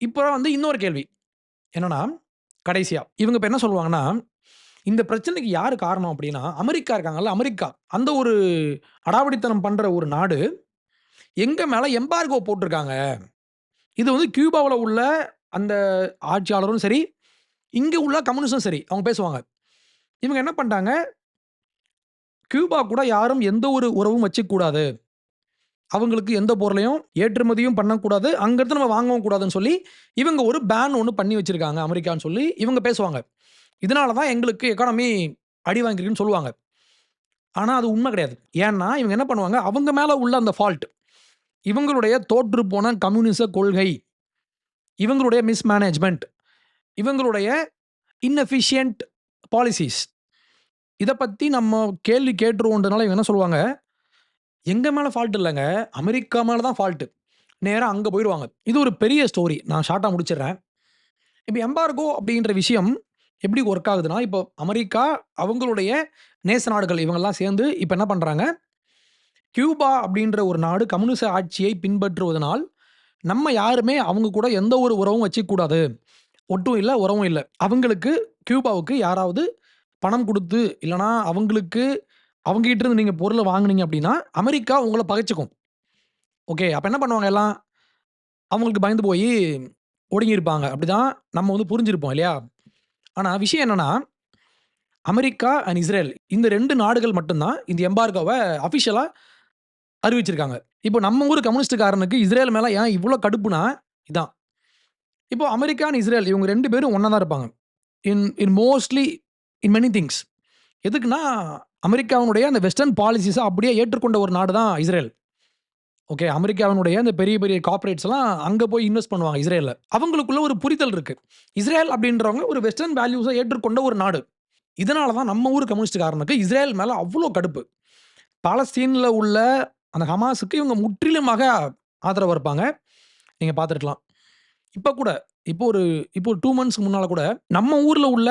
இப்போ வந்து இன்னொரு கேள்வி. என்னன்னா, கடைசியா இவங்க இப்போ என்ன சொல்லுவாங்கன்னா, இந்த பிரச்சனைக்கு யார் காரணம் அப்படின்னா அமெரிக்கா இருக்காங்கல்ல, அமெரிக்கா. அந்த ஒரு அடாவடித்தனம் பண்ற ஒரு நாடு, எங்க மேல எம்பார்கோ போட்டிருக்காங்க. இது வந்து கியூபாவில் உள்ள அந்த ஆட்சியாளரும் சரி, இங்கே உள்ள கம்யூனிஸ்டும் சரி, அவங்க பேசுவாங்க. இவங்க என்ன பண்ணிட்டாங்க கியூபா கூட யாரும் எந்த ஒரு உறவும் வச்சுக்கூடாது அவங்களுக்கு எந்த பொருளையும் ஏற்றுமதியும் பண்ணக்கூடாது. அங்கேருந்து நம்ம வாங்கவும் கூடாதுன்னு சொல்லி, இவங்க ஒரு பேன் ஒன்று பண்ணி வச்சுருக்காங்க அமெரிக்கான்னு சொல்லி இவங்க பேசுவாங்க. இதனால தான் எங்களுக்கு எக்கானமி அடி வாங்கிருக்குன்னு சொல்லுவாங்க. ஆனால் அது உண்மை கிடையாது. ஏன்னா, இவங்க என்ன பண்ணுவாங்க, அவங்க மேலே உள்ள அந்த ஃபால்ட் இவங்களுடைய தோற்றுப்போன கம்யூனிச கொள்கை, இவங்களுடைய மிஸ்மேனேஜ்மெண்ட் இவங்களுடைய இன்எஃபிஷியன்ட் பாலிசிஸ். இதை பற்றி நம்ம கேள்வி கேட்டுருவோன்றனால இவங்க என்ன சொல்லுவாங்க, எங்க மேல ஃபால்ட் இல்லங்க. அமெரிக்கா மேல தான் ஃபால்ட். நேரா அங்க போயிருவாங்க. இது ஒரு பெரிய ஸ்டோரி. நான் ஷார்ட்டா முடிச்சிடுறேன். இப்ப எம்பார்கோ அப்படின்ற விஷயம் எப்படி ஒர்க் ஆகுதுன்னா, இப்போ அமெரிக்கா அவங்களுடைய நேச நாடுகள் இவங்கலாம் சேர்ந்து இப்ப என்ன பண்றாங்க, கியூபா அப்படின்ற ஒரு நாடு கம்யூனிச ஆட்சியை பின்பற்றுவதனால், நம்ம யாருமே அவங்க கூட எந்த ஒரு உறவும் வச்சுக்கக்கூடாது. ஒட்டும் இல்ல, உறவும் இல்ல. அவங்களுக்கு கியூபாவுக்கு யாராவது பணம் குடுத்து, இல்லன்னா அவங்களுக்கு அவங்க கிட்ட இருந்து நீங்க பொருளை வாங்குனீங்க அப்படின்னா அமெரிக்கா உங்கள பகைச்சுக்கும். ஓகே. அப்ப என்ன பண்ணுவாங்க எல்லாம்? அவங்களுக்கு பயந்து போயி ஒடுங்கியிருப்பாங்க. அப்படிதான் நம்ம வந்து புரிஞ்சிருப்போம் இல்லையா? ஆனா விஷயம் என்னன்னா, அமெரிக்கா அண்ட் இஸ்ரேல் இந்த 2 நாடுகள் மட்டும் தான் இந்த எம்பார்கோவ அஃபிஷியலா அறிவிச்சிருக்காங்க. இப்போ நம்ம ஊர் கம்யூனிஸ்ட்காரனுக்கு இஸ்ரேல் மேல ஏன் இவ்ளோ கடுப்புனா, இதான். இப்போ அமெரிக்கா அண்ட் இஸ்ரேல் இவங்க 2 பேரும் ஒண்ணா தான் இருப்பாங்க. In in mostly in many things. எதுக்குன்னா, அமெரிக்காவினுடைய அந்த வெஸ்டர்ன் பாலிசிஸை அப்படியே ஏற்றுக்கொண்ட ஒரு நாடு தான் இஸ்ரேல். ஓகே. அமெரிக்காவினுடைய அந்த பெரிய பெரிய கார்ப்பரேட்ஸ்லாம் அங்கே போய் இன்வெஸ்ட் பண்ணுவாங்க இஸ்ரேலில் அவங்களுக்குள்ள ஒரு புரிதல் இருக்கு. இஸ்ரேல் அப்படின்றவங்க ஒரு வெஸ்டர்ன் வேல்யூஸை ஏற்றுக்கொண்ட ஒரு நாடு. இதனால தான் நம்ம ஊர் கம்யூனிஸ்ட்காரனுக்கு இஸ்ரேல் மேலே அவ்வளோ கடுப்பு. பாலஸ்தீனில் உள்ள அந்த ஹமாஸுக்கு இவங்க முற்றிலுமாக ஆதரவு இருப்பாங்க. நீங்கள் பார்த்துருக்கலாம். இப்போ கூட இப்போ ஒரு இப்போ ஒரு டூ மந்த்ஸ்க்கு முன்னால் கூட நம்ம ஊரில் உள்ள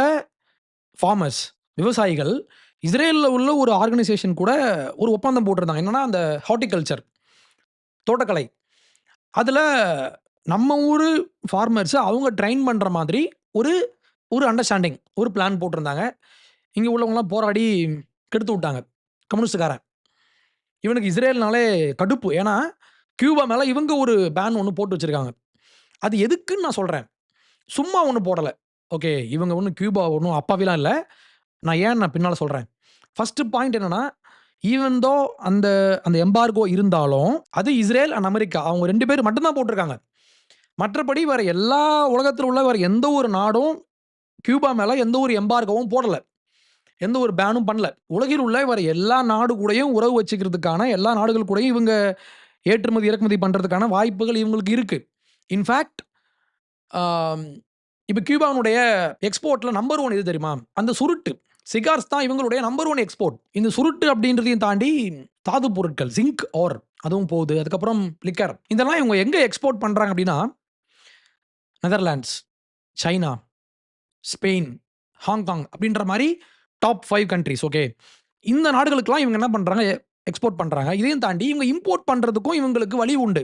ஃபார்மர்ஸ் விவசாயிகள் இஸ்ரேலில் உள்ள ஒரு ஆர்கனைசேஷன் கூட ஒரு ஒப்பந்தம் போட்டிருந்தாங்க. என்னென்னா அந்த ஹார்ட்டிகல்ச்சர் தோட்டக்கலை. அதில் நம்ம ஊர் ஃபார்மர்ஸ அவங்க ட்ரெயின் பண்ணுற மாதிரி ஒரு ஒரு அண்டர்ஸ்டாண்டிங் ஒரு பிளான் போட்டிருந்தாங்க. இங்கே உள்ளவங்களாம் போராடி கெடுத்து விட்டாங்க. கம்யூனிஸ்டுக்காரன் இவனுக்கு இஸ்ரேல்னாலே கடுப்பு. ஏன்னா, கியூபா மேலே இவங்க ஒரு பேன் ஒன்று போட்டு வச்சுருக்காங்க அது எதுக்குன்னு நான் சொல்கிறேன் சும்மா ஒன்று போடலை ஓகே. இவங்க ஒன்றும் கியூபா ஒன்றும் அப்பாவிலாம் இல்லை நான் ஏன் நான் பின்னால் சொல்கிறேன் ஃபர்ஸ்ட் பாயிண்ட் என்னன்னா, ஈவன் தோ அந்த அந்த எம்பார்கோ இருந்தாலும், அது இஸ்ரேல் அண்ட் அமெரிக்கா அவங்க ரெண்டு பேர் மட்டும்தான் போட்டிருக்காங்க. மற்றபடி வேற எல்லா உலகத்தில் உள்ள வேற எந்த ஒரு நாடும் கியூபா மேலே எந்த ஒரு எம்பார்கோவும் போடல. எந்த ஒரு பேனும் பண்ணல. உலகில் உள்ள வேறு எல்லா நாடு கூடயும் உறவு வச்சுக்கிறதுக்கான எல்லா நாடுகள் கூடயும் இவங்க ஏற்றுமதி, இறக்குமதி பண்ணுறதுக்கான வாய்ப்புகள் இவங்களுக்கு இருக்குது இன்ஃபேக்ட் இப்போ இப்ப கியூபாவினுடைய நம்பர் ஒன் இது தெரியுமா? அந்த சுருட்டு. சிகார்ஸ் தான் இவங்களுடைய நம்பர் ஒன் எக்ஸ்போர்ட். இந்த சுருட்டு அப்படின்றதையும் தாண்டி தாது பொருட்கள், சிங்க் ஓர் அதுவும் போகுது. அதுக்கப்புறம் லிக்கர். இதெல்லாம் இவங்க எங்கே எக்ஸ்போர்ட் பண்ணுறாங்க அப்படின்னா நெதர்லாண்ட்ஸ், சைனா, ஸ்பெயின், ஹாங்காங் அப்படின்ற மாதிரி டாப் ஃபைவ் கண்ட்ரிஸ் ஓகே. இந்த நாடுகளுக்கெல்லாம் இவங்க என்ன பண்ணுறாங்க எ எக்ஸ்போர்ட் பண்ணுறாங்க இதையும் தாண்டி இவங்க இம்போர்ட் பண்ணுறதுக்கும் இவங்களுக்கு வழி உண்டு.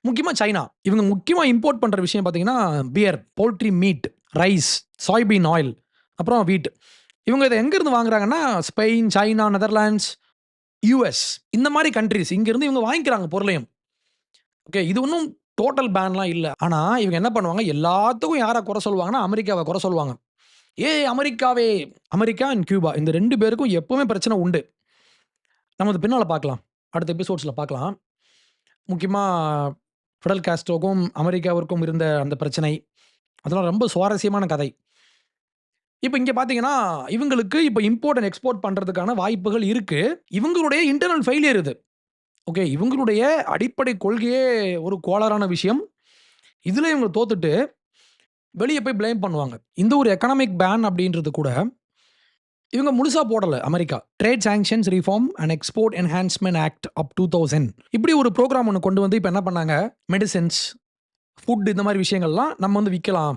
முக்கியமாக சைனா. இவங்க முக்கியமாக இம்போர்ட் பண்ணுற விஷயம் பார்த்தீங்கன்னா, beer, poultry meat, rice, soybean oil, அப்புறம் வீட். இவங்க இதை எங்கேருந்து வாங்குறாங்கன்னா, ஸ்பெயின், சைனா, நெதர்லாண்ட்ஸ், யூஎஸ் இந்த மாதிரி கண்ட்ரிஸ் இங்கேருந்து இவங்க வாங்கிக்கிறாங்க பொருளையும். ஓகே. இது ஒன்றும் டோட்டல் பேன்லாம் இல்லை ஆனால் இவங்க என்ன பண்ணுவாங்க, எல்லாத்துக்கும் யாரை குறை சொல்லுவாங்கன்னா, அமெரிக்காவை குறை சொல்லுவாங்க. ஏ அமெரிக்காவே!" அமெரிக்கா அண்ட் கியூபா இந்த ரெண்டு பேருக்கும் எப்பவுமே பிரச்சனை உண்டு. நம்ம அது பின்னால் பார்க்கலாம். அடுத்த எபிசோட்ஸில் பார்க்கலாம். முக்கியமாக ஃபிடல் காஸ்ட்ரோக்கும், அமெரிக்காவிற்கும் இருந்த அந்த பிரச்சனை. அதெல்லாம் ரொம்ப சுவாரஸ்யமான கதை. இப்போ இங்கே பார்த்தீங்கன்னா, இவங்களுக்கு இப்போ இம்போர்ட் அண்ட் எக்ஸ்போர்ட் பண்ணுறதுக்கான வாய்ப்புகள் இருக்குது இவங்களுடைய இன்டர்னல் ஃபெயிலியர் இது. ஓகே. இவங்களுடைய அடிப்படை கொள்கையே ஒரு கோளாறான விஷயம். இதில் இவங்க தோத்துட்டு, வெளியே போய் பிளேம் பண்ணுவாங்க. இந்த ஒரு எக்கனாமிக் பேன் அப்படின்றது கூட, இவங்க முழுசாக போடலை America. Trade sanctions reform and export enhancement act of 2000 இப்படி ஒரு ப்ரோக்ராம் ஒன்று கொண்டு வந்து இப்போ என்ன பண்ணாங்க, மெடிசின்ஸ், ஃபுட் இந்த மாதிரி விஷயங்கள்லாம் நம்ம வந்து விற்கலாம்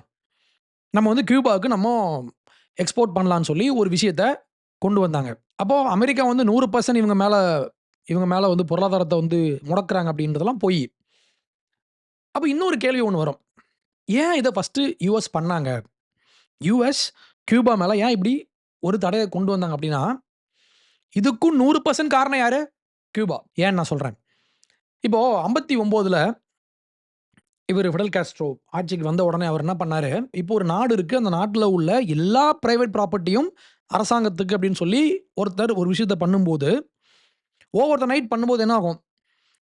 நம்ம வந்து கியூபாவுக்கு நம்ம எக்ஸ்போர்ட் பண்ணலான்னு சொல்லி ஒரு விஷயத்த கொண்டு வந்தாங்க. அப்போது அமெரிக்கா வந்து 100% இவங்க மேலே இவங்க மேலே வந்து பொருளாதாரத்தை வந்து முடக்கிறாங்க அப்படின்றதெல்லாம் போய் அப்போ இன்னொரு கேள்வி ஒன்று வரும். ஏன் இதை ஃபஸ்ட்டு யூஎஸ் பண்ணாங்க? யூஎஸ் கியூபா மேலே ஏன் இப்படி ஒரு தடையை கொண்டு வந்தாங்க அப்படின்னா, இதுக்கும் 100% காரணம் யார் கியூபா. ஏன்னு நான் சொல்கிறேன் இப்போது ஐம்பத்தி ஒம்போதில் இவர் ஃபிடல் காஸ்ட்ரோ ஆட்சிக்கு வந்த உடனே அவர் என்ன பண்ணாரு, இப்போ ஒரு நாடு இருக்கு. அந்த நாட்டில் உள்ள எல்லா பிரைவேட் ப்ராப்பர்ட்டியும் அரசாங்கத்துக்கு அப்படின்னு சொல்லி ஒருத்தர் ஒரு விஷயத்த பண்ணும்போது, ஓவர் த நைட் பண்ணும்போது என்ன ஆகும்?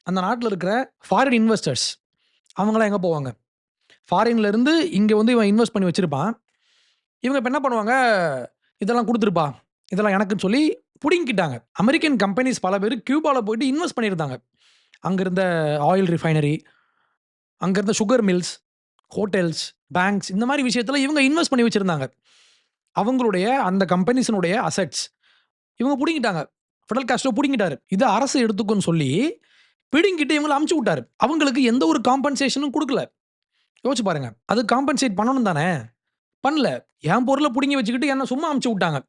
அந்த நாட்டில் இருக்கிற ஃபாரின் இன்வெஸ்டர்ஸ் அவங்களாம் எங்கே போவாங்க? ஃபாரின்ல இருந்து வந்து இவன் இன்வெஸ்ட் பண்ணி வச்சிருப்பான். இவங்க இப்போ என்ன பண்ணுவாங்க, இதெல்லாம் கொடுத்துருப்பா இதெல்லாம் எனக்குன்னு சொல்லி புடுங்கிக்கிட்டாங்க. அமெரிக்கன் கம்பெனிஸ் பல பேர் கியூபாவில் போயிட்டு இன்வெஸ்ட் பண்ணியிருந்தாங்க. அங்கே இருந்த ஆயில் ரிஃபைனரி, அங்கேருந்து சுகர் மில்ஸ், ஹோட்டல்ஸ், பேங்க்ஸ் இந்த மாதிரி விஷயத்தில் இவங்க இன்வெஸ்ட் பண்ணி வச்சிருந்தாங்க. அவங்களுடைய அந்த கம்பெனிஸினுடைய அசெட்ஸ் இவங்க பிடிங்கிட்டாங்க ஃபிடல் காஸ்ட்ரோ பிடிங்கிட்டாரு இதை அரசு எடுத்துக்கோன்னு சொல்லி பிடிங்கிட்டு இவங்கள அமுச்சு விட்டாரு. அவங்களுக்கு எந்த ஒரு காம்பன்சேஷனும் கொடுக்கல யோசிச்சு பாருங்க. அது காம்பன்சேட் பண்ணணும் தானே! பண்ணல. என் பொருளை பிடிங்கி வச்சுக்கிட்டு என்ன சும்மா அமுச்சு விட்டாங்க.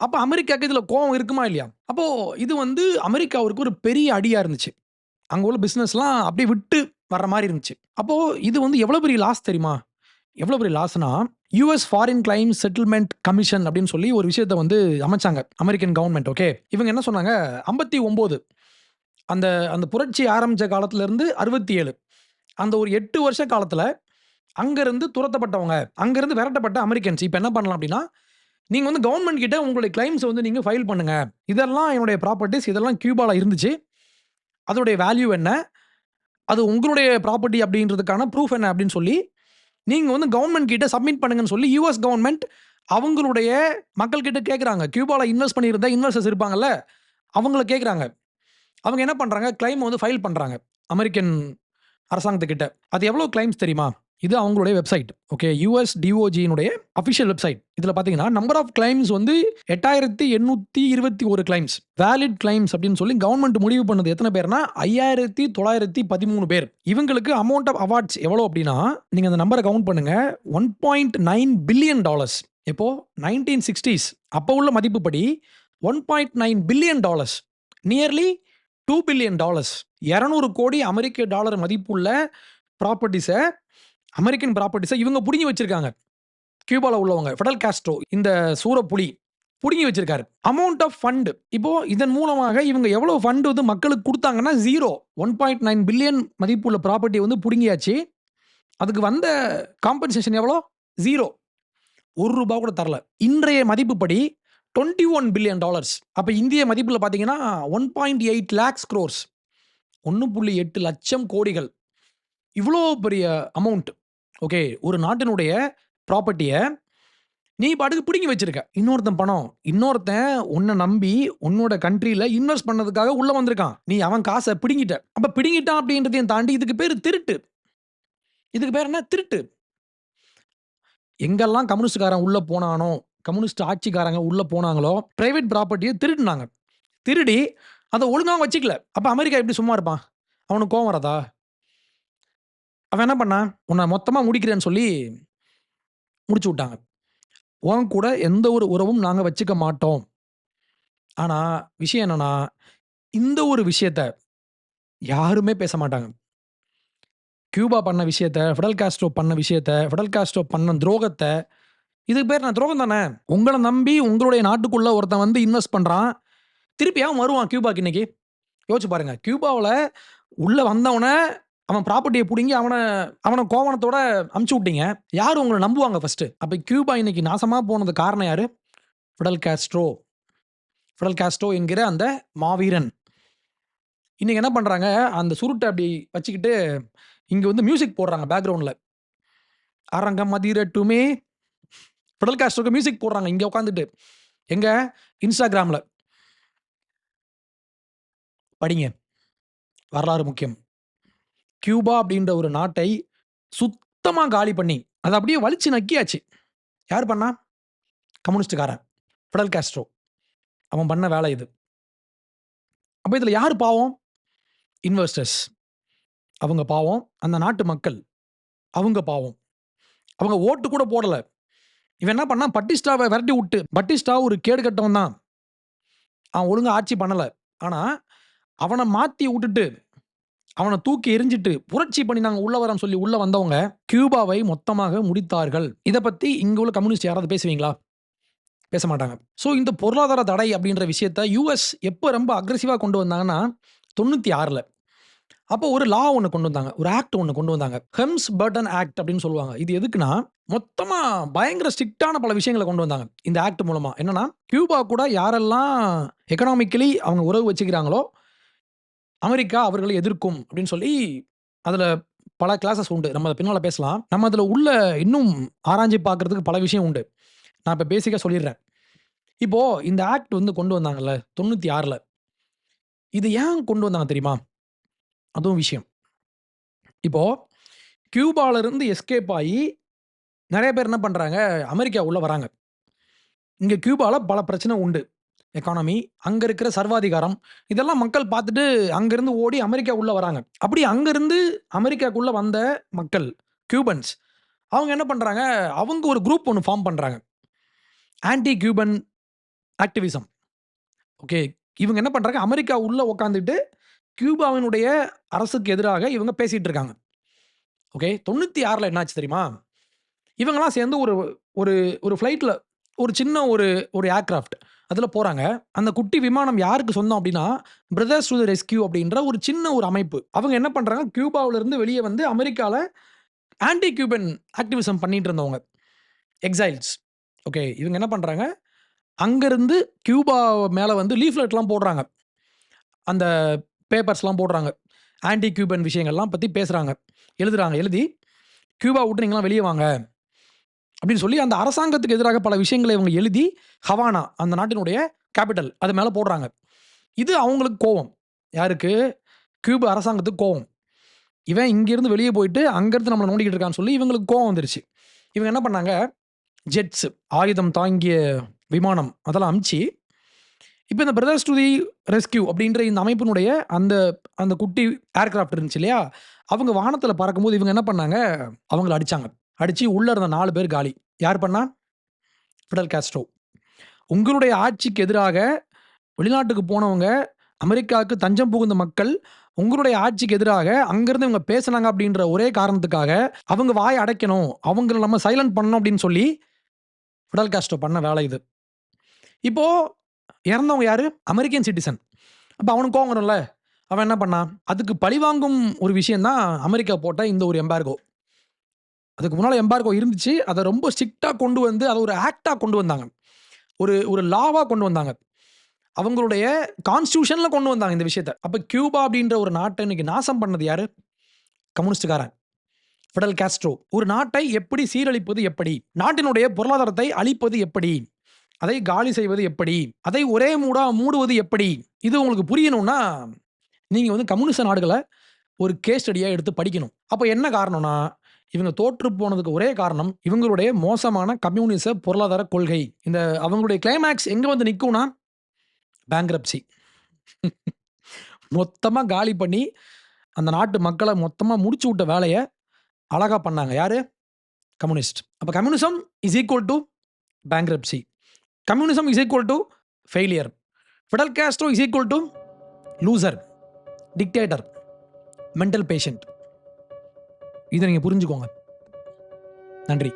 அப்போ அமெரிக்காக்கு இதில் கோவம் இருக்குமா இல்லையா? அப்போது இது வந்து அமெரிக்காவிற்கு ஒரு பெரிய அடியாக இருந்துச்சு. அங்கே உள்ள பிஸ்னஸ்லாம் அப்படியே விட்டு வர்ற மாரி இருந்துச்சு. அப்போ இது வந்து எவ்வளோ பெரிய லாஸ் தெரியுமா? எவ்வளோ பெரிய லாஸ்னா, US foreign claims settlement commission அப்படின்னு சொல்லி ஒரு விஷயத்த வந்து அமைச்சாங்க. American government okay. இவங்க என்ன சொன்னாங்க, 59 அந்த அந்த புரட்சி ஆரம்பிச்ச காலத்துல அறுபத்தி 67 அந்த ஒரு 8 வருஷ காலத்துல அங்கேருந்து துரத்தப்பட்டவங்க, அங்கேருந்து விரட்டப்பட்ட அமெரிக்கன்ஸ் இப்ப என்ன பண்ணலாம் அப்படின்னா, நீங்க வந்து கவர்ன்மென்ட் கிட்ட உங்களுடைய கிளைம்ஸ வந்து நீங்க ஃபைல் பண்ணுங்க. இதெல்லாம் என்னுடைய ப்ராப்பர்ட்டீஸ் இதெல்லாம் கியூபால இருந்துச்சு. அதோடைய வேல்யூ என்ன? அது உங்களுடைய ப்ராப்பர்ட்டி அப்படின்றதுக்கான ப்ரூஃப் என்ன அப்படின்னு சொல்லி, நீங்கள் வந்து கவர்மெண்ட் கிட்ட சப்மிட் பண்ணுங்கன்னு சொல்லி யூஎஸ் கவர்மெண்ட் அவங்களுடைய மக்கள் கிட்ட கேட்குறாங்க. கியூபாவில் இன்வெஸ்ட் பண்ணியிருந்தா இன்வெஸ்டர்ஸ் இருப்பாங்கல்ல, அவங்கள கேட்குறாங்க. அவங்க என்ன பண்ணுறாங்க கிளைம் வந்து ஃபைல் பண்ணுறாங்க அமெரிக்கன் அரசாங்கத்துக்கிட்ட. அது எவ்வளோ கிளைம்ஸ் தெரியுமா? இது அவங்களுடைய வெப்சைட். ஓகே. யூஎஸ் டிஓஜியினுடைய அஃபிஷியல் வெப்சைட். இதில் பார்த்தீங்கன்னா, நம்பர் ஆஃப் கிளைம்ஸ் வந்து 8821 கிளைம்ஸ். வேலிட் கிளைம்ஸ் அப்படின்னு சொல்லி கவர்மெண்ட் முடிவு பண்ணது எத்தனை பேர்னா, 5913 பேர். இவங்களுக்கு அமௌண்ட் ஆஃப் அவார்ட்ஸ் எவ்வளோ அப்படின்னா, நீங்கள் அந்த நம்பரை கவுண்ட் பண்ணுங்க. $1.9 பில்லியன் டாலர்ஸ். எப்போ 1960ஸ் அப்ப உள்ள மதிப்புப்படி $1.9 billion dollars. Nearly two billion dollars. 200 crore அமெரிக்க டாலர் மதிப்புள்ள ப்ராப்பர்ட்டிஸை அமெரிக்கன் ப்ராப்பர்ட்டிஸை இவங்க பிடுங்கி வச்சிருக்காங்க. கியூபாவில் உள்ளவங்க. ஃபெடல் காஸ்ட்ரோ இந்த சூரப்புலி பிடுங்கி வச்சிருக்காரு. அமௌண்ட் ஆஃப் ஃபண்டு இப்போ இதன் மூலமாக இவங்க எவ்வளோ ஃபண்டு வந்து மக்களுக்கு கொடுத்தாங்கன்னா zero one point nine billion மதிப்புள்ள ப்ராப்பர்ட்டி வந்து பிடுங்கியாச்சு அதுக்கு வந்த காம்பன்சேஷன் எவ்வளோ? ஜீரோ ஒரு ரூபா கூட தரல. இன்றைய மதிப்புப்படி $21 பில்லியன் டாலர்ஸ். அப்போ இந்திய மதிப்பில் பார்த்தீங்கன்னா, 1.8 லாக்ஸ் குரோர்ஸ் 1.8 லட்சம் கோடிகள். இவ்வளோ பெரிய அமௌண்ட். ஓகே. ஒரு நாட்டினுடைய ப்ராப்பர்ட்டியை நீ பாட்டுக்கு பிடுங்கி வச்சிருக்க. இன்னொருத்தன் பணம், இன்னொருத்தன் உன்னை நம்பி உன்னோட கண்ட்ரியில் இன்வெஸ்ட் பண்ணதுக்காக உள்ளே வந்திருக்கான். நீ அவன் காசை பிடுங்கிட்ட. அப்போ பிடுங்கிட்டான் அப்படின்றதையும் தாண்டி இதுக்கு பேர் திருட்டு. இதுக்கு பேர் என்ன? திருட்டு. எங்கெல்லாம் கம்யூனிஸ்டுக்காரன் உள்ளே போனானோ, கம்யூனிஸ்ட் ஆட்சிக்காரங்க உள்ளே போனாங்களோ, ப்ரைவேட் ப்ராப்பர்ட்டியை திருடினாங்க திருடி அதை ஒழுங்காக வச்சுக்கல. அப்போ அமெரிக்கா எப்படி சும்மா இருப்பான்? அவனுக்கு கோவம் வராதா? அவன் என்ன பண்ணான்? உன்னை மொத்தமாக முடிக்கிறேன்னு சொல்லி முடிச்சு விட்டாங்க. உன் கூட எந்த ஒரு உறவும் நாங்கள் வச்சுக்க மாட்டோம். ஆனால் விஷயம் என்னன்னா, இந்த ஒரு விஷயத்த யாருமே பேச மாட்டாங்க. கியூபா பண்ண விஷயத்த, ஃபிடல் காஸ்ட்ரோ பண்ண விஷயத்த, ஃபிடல் காஸ்ட்ரோ பண்ண துரோகத்தை இதுக்கு பேர் நான் துரோகம் தானே! உங்களை நம்பி உங்களுடைய நாட்டுக்குள்ளே ஒருத்தன் வந்து இன்வெஸ்ட் பண்ணுறான் திருப்பி அவன் வருவான் கியூபாக்கு இன்னைக்கு? யோசிச்சு பாருங்க. கியூபாவில் உள்ளே வந்தவனை அவன் ப்ராப்பர்ட்டியை பிடிங்கி அவனை அவனை கோவணத்தோட அமுச்சு விட்டீங்க. யார் உங்களை நம்புவாங்க ஃபஸ்ட்டு அப்போ கியூபா இன்னைக்கு நாசமாக போனதுக்கு காரணம் யார் ஃபிடல் காஸ்ட்ரோ. ஃபிடல் காஸ்ட்ரோ என்கிற அந்த மாவீரன். இன்னைக்கு என்ன பண்ணுறாங்க அந்த சுருட்டை அப்படி வச்சுக்கிட்டு, இங்கே வந்து மியூசிக் போடுறாங்க பேக்ரவுண்டில் அரங்க மதிரட்டுமே ஃபிடல் காஸ்ட்ரோக்கு மியூசிக் போடுறாங்க இங்கே உட்காந்துட்டு. எங்கே இன்ஸ்டாகிராமில் படிங்க. வரலாறு முக்கியம். கியூபா அப்படின்ற ஒரு நாட்டை சுத்தமாக காலி பண்ணி, அதை அப்படியே வலிச்சு நக்கியாச்சு. யார் பண்ணா? கம்யூனிஸ்டுக்காரன் ஃபிடல் காஸ்ட்ரோ. அவன் பண்ண வேலை இது. அப்போ இதில் யார் பாவம்? இன்வெஸ்டர்ஸ். அவங்க பாவம். அந்த நாட்டு மக்கள். அவங்க பாவம். அவங்க ஓட்டு கூட போடலை இவன் என்ன பண்ணான்? பட்டிஸ்டாவை விரட்டி விட்டு பட்டிஸ்டா ஒரு கேடு கட்டவன் தான். அவன் ஒழுங்கா ஆட்சி பண்ணலை ஆனால் அவனை மாற்றி விட்டுட்டு, அவனை தூக்கி எரிஞ்சிட்டு புரட்சி பண்ணி நாங்க உள்ள வரோம் சொல்லி உள்ள வந்தவங்க கியூபாவை மொத்தமாக முடித்தார்கள். இதை பத்தி இங்க உள்ள கம்யூனிஸ்ட் யாராவது பேசுவீங்களா? பேச மாட்டாங்க. ஸோ இந்த பொருளாதார தடை அப்படின்ற விஷயத்த யூஎஸ் எப்போ ரொம்ப அக்ரெசிவா கொண்டு வந்தாங்கன்னா 96ல. அப்போ ஒரு லா ஒன்று கொண்டு வந்தாங்க. ஒரு ஆக்ட் ஒன்று கொண்டு வந்தாங்க. ஹெம்ஸ் பர்டன் ஆக்ட் அப்படின்னு சொல்லுவாங்க. இது எதுக்குன்னா, மொத்தமாக பயங்கர ஸ்ட்ரிக்ட்டான பல விஷயங்களை கொண்டு வந்தாங்க. இந்த ஆக்ட் மூலமாக என்னன்னா, கியூபா கூட யாரெல்லாம் எக்கனாமிக்கலி அவங்க உறவு வச்சுக்கிறாங்களோ, அமெரிக்கா அவர்களை எதிர்க்கும் அப்படின்னு சொல்லி, அதில் பல கிளாஸஸ் உண்டு. நம்ம அதை பின்னால் பேசலாம். நம்ம அதில் உள்ள இன்னும் ஆராய்ஞ்சு பார்க்கறதுக்கு பல விஷயம் உண்டு. நான் இப்போ பேசிக்காக சொல்லிடுறேன். இப்போது இந்த ஆக்ட் வந்து கொண்டு வந்தாங்கல்ல 96ல. இது ஏன் கொண்டு வந்தாங்க தெரியுமா? அதுவும் விஷயம். இப்போது கியூபாவிலேருந்து இருந்து எஸ்கேப் ஆகி நிறைய பேர் என்ன பண்ணுறாங்க அமெரிக்கா உள்ளே வராங்க. இங்கே கியூபாவில் பல பிரச்சனை உண்டு. எக்கானமி, அங்கே இருக்கிற சர்வாதிகாரம், இதெல்லாம் மக்கள் பார்த்துட்டு அங்கேருந்து ஓடி அமெரிக்கா வராங்க. அப்படி அங்கேருந்து அமெரிக்காக்குள்ளே வந்த மக்கள், கியூபன்ஸ் அவங்க என்ன பண்ணுறாங்க அவங்க ஒரு குரூப் ஒன்று ஃபார்ம் பண்ணுறாங்க ஆன்டி கியூபன் ஆக்டிவிசம். ஓகே. இவங்க என்ன பண்ணுறாங்க அமெரிக்கா உள்ளே உக்காந்துட்டு கியூபாவினுடைய அரசுக்கு எதிராக இவங்க பேசிகிட்டு இருக்காங்க. ஓகே. தொண்ணூற்றி ஆறில் என்னாச்சு தெரியுமா? இவங்கெல்லாம் சேர்ந்து ஒரு ஒரு ஒரு ஃப்ளைட்டில் ஒரு சின்ன ஒரு ஒரு ஏர்க்ராஃப்ட் அதில் போகிறாங்க அந்த குட்டி விமானம் யாருக்கு சொந்தம் அப்படின்னா, பிரதர்ஸ் டு த ரெஸ்க்யூ அப்படின்ற ஒரு சின்ன ஒரு அமைப்பு. அவங்க என்ன பண்ணுறாங்க கியூபாவிலேருந்து வெளியே வந்து அமெரிக்காவில் ஆன்டி கியூபன் ஆக்டிவிசம் பண்ணிட்டு இருந்தவங்க. எக்ஸைல்ஸ். ஓகே. இவங்க என்ன பண்ணுறாங்க அங்கேருந்து கியூபா மேலே வந்து லீஃப்லெட்லாம் போடுறாங்க. அந்த பேப்பர்ஸ்லாம் போடுறாங்க. ஆன்டி கியூபன் விஷயங்கள்லாம் பற்றி பேசுகிறாங்க எழுதுகிறாங்க எழுதி கியூபா விட்டு நீங்களாம் வெளியே வாங்க. அப்படின்னு சொல்லி அந்த அரசாங்கத்துக்கு எதிராக பல விஷயங்களை இவங்க எழுதி ஹவானா அந்த நாட்டினுடைய கேப்பிட்டல் அது மேலே போடுறாங்க. இது அவங்களுக்கு கோவம். யாருக்கு? கியூபா அரசாங்கத்துக்கு கோவம். இவன் இங்கேருந்து வெளியே போயிட்டு அங்கேருந்து நம்மளை நோண்டிக்கிட்டு இருக்கான்னு சொல்லி இவங்களுக்கு கோவம் வந்துருச்சு. இவங்க என்ன பண்ணாங்க, ஜெட்ஸ் ஆயுதம் தாங்கிய விமானம் அதெல்லாம் அமிச்சு இப்போ இந்த பிரதர்ஸ் டு தி ரெஸ்க்யூ அப்படின்ற இந்த அமைப்பினுடைய அந்த அந்த குட்டி ஏர்கிராஃப்ட் இருந்துச்சு இல்லையா? அவங்க வானத்தில் பறக்கும்போது இவங்க என்ன பண்ணாங்க, அவங்கள அடிச்சாங்க. அடிச்சு உள்ள இருந்த நாலு பேர் காலி. யார் பண்ணா? Fidel Castro. உங்களுடைய ஆட்சிக்கு எதிராக வெளிநாட்டுக்கு போனவங்க, அமெரிக்காவுக்கு தஞ்சம் புகுந்த மக்கள், உங்களுடைய ஆட்சிக்கு எதிராக அங்கேருந்து இவங்க பேசுனாங்க அப்படின்ற ஒரே காரணத்துக்காக, அவங்க வாயை அடைக்கணும். அவங்கள நம்ம சைலண்ட் பண்ணணும் அப்படின்னு சொல்லி, ஃபிடல் காஸ்ட்ரோ பண்ண வேலை இது. இப்போ இறந்தவங்க யாரு? American citizen. அப்போ அவனுக்கு கோவம் வரும்ல. அவன் என்ன பண்ணான், அதுக்கு பழிவாங்கும் ஒரு விஷயம் தான் அமெரிக்கா போட்ட இந்த ஒரு எம்பார்கோ. அதுக்கு முன்னால் எம்பார்கோ இருந்துச்சு. அதை ரொம்ப ஸ்ட்ரிக்டாக கொண்டு வந்து அதை ஒரு ஆக்டாக கொண்டு வந்தாங்க. ஒரு ஒரு லாவாக கொண்டு வந்தாங்க. அவங்களுடைய கான்ஸ்டியூஷனில் கொண்டு வந்தாங்க இந்த விஷயத்த. அப்போ கியூபா அப்படின்ற ஒரு நாட்டை இன்னைக்கு நாசம் பண்ணது யார் கம்யூனிஸ்டுக்காரன் ஃபிடல் காஸ்ட்ரோ. ஒரு நாட்டை எப்படி சீரழிப்பது எப்படி? நாட்டினுடைய பொருளாதாரத்தை அழிப்பது எப்படி? அதை காலி செய்வது எப்படி? அதை ஒரே மூடா மூடுவது எப்படி? இது உங்களுக்கு புரியணும்னா, நீங்கள் வந்து கம்யூனிஸ்ட் நாடுகளை ஒரு கேஸ் ஸ்டடியாக எடுத்து படிக்கணும். அப்போ என்ன காரணம்னா, இவங்க தோற்று போனதுக்கு ஒரே காரணம், இவங்களுடைய மோசமான கம்யூனிச பொருளாதார கொள்கை. இந்த அவங்களுடைய கிளைமேக்ஸ் எங்கே வந்து நிற்கும்னா பேங்க்ரப்சி. மொத்தமாக காலி பண்ணி, அந்த நாட்டு மக்களை மொத்தமாக முடிச்சு விட்ட வேலையை அழகா பண்ணாங்க. யார் கம்யூனிஸ்ட். அப்போ communism is equal to bankruptcy. Communism is equal to failure. Fidel Castro is equal to loser, dictator, mental patient. இதை நீங்கள் புரிஞ்சுக்கோங்க. நன்றி.